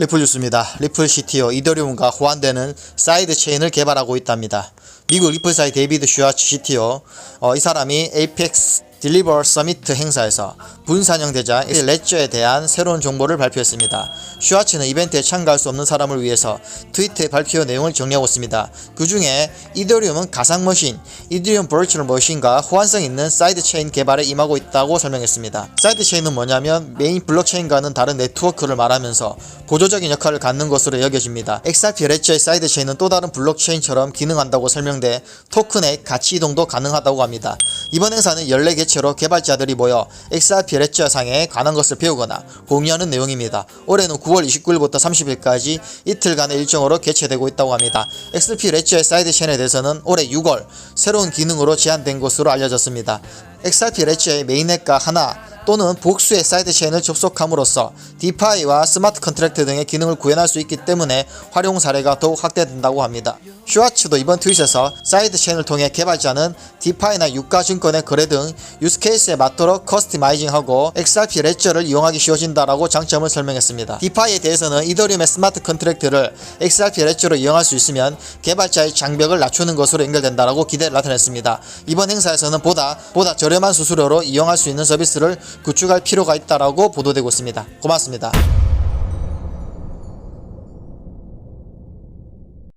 리플 뉴스입니다. 리플 CTO 이더리움과 호환되는 사이드 체인을 개발하고 있답니다. 미국 리플사의 데이비드 슈아츠 CTO 어, 이 사람이 에이펙스 딜리버 서미트 행사에서 분산형 대장 레저에 대한 새로운 정보를 발표했습니다. 슈아츠는 이벤트에 참가할 수 없는 사람을 위해서 트위터에 발표 내용을 정리하고 있습니다. 그 중에 이더리움은 가상 머신, 이더리움 버추얼 머신과 호환성 있는 사이드 체인 개발에 임하고 있다고 설명했습니다. 사이드 체인은 뭐냐면 메인 블록체인과는 다른 네트워크를 말하면서 보조적인 역할을 갖는 것으로 여겨집니다. XRP 레저의 사이드 체인은 또 다른 블록체인처럼 기능한다고 설명돼 토큰의 가치 이동도 가능하다고 합니다. 이번 행사는 14개 체로 개발자들이 모여 XRP 레저 상에 관한 것을 배우거나 공유하는 내용입니다. 올해는 9월 29일부터 30일까지 이틀간의 일정으로 개최되고 있다고 합니다. XRP 레저의 사이드 체인에 대해서는 올해 6월 새로운 기능으로 제한된 것으로 알려졌습니다. XRP 레저의 메인넷과 하나 또는 복수의 사이드 체인을 접속함으로써 디파이와 스마트 컨트랙트 등의 기능을 구현할 수 있기 때문에 활용 사례가 더욱 확대된다고 합니다. 슈아츠도 이번 트윗에서 사이드 체인을 통해 개발자는 디파이나 유가 증권의 거래 등 유스케이스에 맞도록 커스터마이징하고 XRP 레저를 이용하기 쉬워진다라고 장점을 설명했습니다. 디파이에 대해서는 이더리움의 스마트 컨트랙트를 XRP 레저로 이용할 수 있으면 개발자의 장벽을 낮추는 것으로 연결된다라고 기대를 나타냈습니다. 이번 행사에서는 보다 보다 저렴한 수수료로 이용할 수 있는 서비스를 구축할 필요가 있다라고 보도되고 있습니다. 고맙습니다.